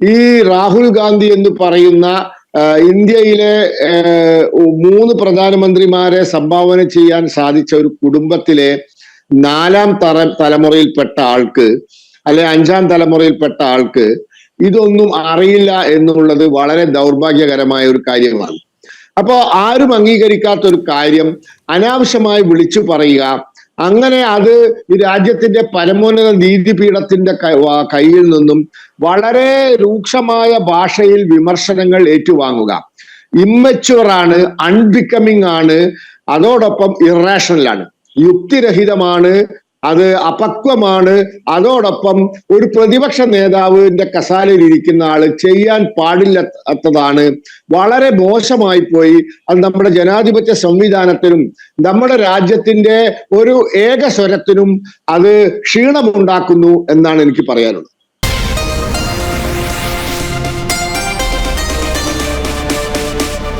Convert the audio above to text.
ഈ രാഹുൽ ഗാന്ധി എന്ന് പറയുന്ന ഇന്ത്യയിലെ മൂന്ന് പ്രധാനമന്ത്രിമാരെ സംഭാവന ചെയ്യാൻ സാധിച്ച ഒരു കുടുംബത്തിലെ നാലാം തറ തലമുറയിൽപ്പെട്ട ആൾക്ക് അല്ലെ അഞ്ചാം തലമുറയിൽപ്പെട്ട ആൾക്ക് ഇതൊന്നും അറിയില്ല എന്നുള്ളത് വളരെ ദൗർഭാഗ്യകരമായ ഒരു കാര്യമാണ്. അപ്പോ ആരും അംഗീകരിക്കാത്ത ഒരു കാര്യം അനാവശ്യമായി വിളിച്ചു പറയുക അങ്ങനെ അത് ഈ രാജ്യത്തിന്റെ പരമോന്നത നീതിപീഠത്തിന്റെ കയ്യിൽ നിന്നും വളരെ രൂക്ഷമായ ഭാഷയിൽ വിമർശനങ്ങൾ ഏറ്റുവാങ്ങുക. ഇമ്മച്ചുവർ ആണ് അൺബിക്കമിങ് ആണ് അതോടൊപ്പം ഇറാഷണൽ ആണ്. യുക്തിരഹിതമാണ് അത് അപക്വമാണ്. അതോടൊപ്പം ഒരു പ്രതിപക്ഷ നേതാവിന്റെ കസാലയിൽ ഇരിക്കുന്ന ആൾ ചെയ്യാൻ പാടില്ലാത്തതാണ്. വളരെ മോശമായി പോയി. അത് നമ്മുടെ ജനാധിപത്യ സംവിധാനത്തിനും നമ്മുടെ രാജ്യത്തിന്റെ ഒരു ഏകസ്വരത്തിനും അത് ക്ഷീണമുണ്ടാക്കുന്നു എന്നാണ് എനിക്ക് പറയാനുള്ളത്.